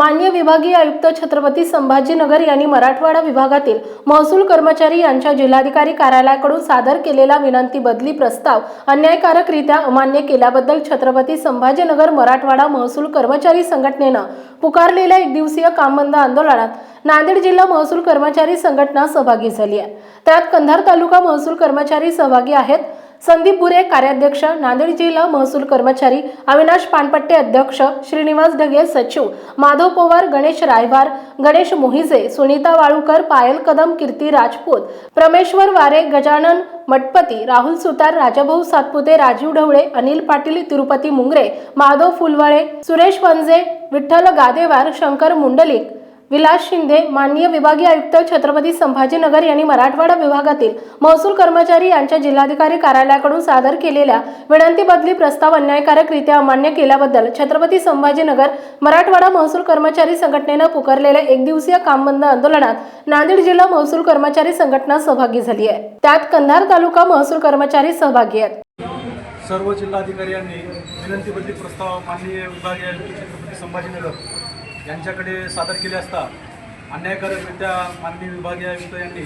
मान्य विभागीय आयुक्त छत्रपती संभाजीनगर यांनी मराठवाडा विभागातील महसूल कर्मचारी यांच्या जिल्हाधिकारी कार्यालयाकडून सादर केलेला विनंती बदली प्रस्ताव अन्यायकारकरित्या अमान्य केल्याबद्दल छत्रपती संभाजीनगर मराठवाडा महसूल कर्मचारी संघटनेनं पुकारलेल्या एक दिवसीय कामबंद आंदोलनात नांदेड जिल्हा महसूल कर्मचारी संघटना सहभागी झाली आहे. त्यात कंधार तालुका महसूल कर्मचारी सहभागी आहेत. संदीप बुरे कार्याध्यक्ष नांदेड जिल्हा महसूल कर्मचारी अविनाश पानपट्टे अध्यक्ष श्रीनिवास ढगे सचिव माधव पवार गणेश रायवार गणेश मोहिजे सुनीता वाळूकर पायल कदम कीर्ती राजपूत प्रमेश्वर वारे गजानन मटपती राहुल सुतार राजाभाऊ सातपुते राजीव ढवळे अनिल पाटील तिरुपती मुंगरे माधव फुलवाळे सुरेश पंजे विठ्ठल गादेवार शंकर मुंडलिक विलास शिंदे माननीय विभागीय आयुक्त छत्रपती संभाजीनगर यांनी मराठवाडा विभागातील महसूल कर्मचारी यांच्या जिल्हाधिकारी कार्यालयाकडून सादर केलेल्या विनंती बदली प्रस्ताव अन्यायकारकरित्या अमान्य केल्याबद्दल छत्रपती संभाजीनगर मराठवाडा महसूल कर्मचारी संघटनेनं पुकारलेल्या एक दिवसीय कामबंद आंदोलनात नांदेड जिल्हा महसूल कर्मचारी संघटना सहभागी झाली आहे. त्यात कंधार तालुका महसूल कर्मचारी सहभागी आहेत. सर्व जिल्हाधिकारी यांनी विनंतीबद्दली प्रस्ताव माननीय विभागीय आयुक्त छत्रपती संभाजीनगर यांच्याकडे सादर केले असता अन्यायकारकरित्या माननीय विभागीय आयुक्त यांनी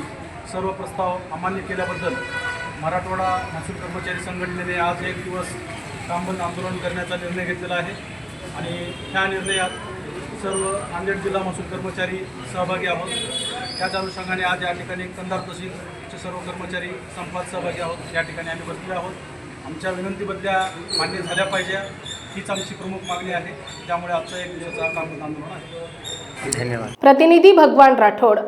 सर्व प्रस्ताव अमान्य केल्याबद्दल मराठवाडा महसूल कर्मचारी संघटनेने आज एक दिवस कामबंद आंदोलन करण्याचा निर्णय घेतलेला आहे. आणि ह्या निर्णयात सर्व नांदेड जिल्हा महसूल कर्मचारी सहभागी आहोत. त्याच अनुषंगाने आज या ठिकाणी कंधार तहसीलचे सर्व कर्मचारी संपात सहभागी आहोत. या ठिकाणी आम्ही बसले आहोत. आमच्या विनंतीबद्दल्या मान्य झाल्या पाहिजे. हीच आमची प्रमुख मागणी आहे. त्यामुळे आजचा एक दिवसाचा आंदोलन आहे. धन्यवाद. प्रतिनिधी भगवान राठोड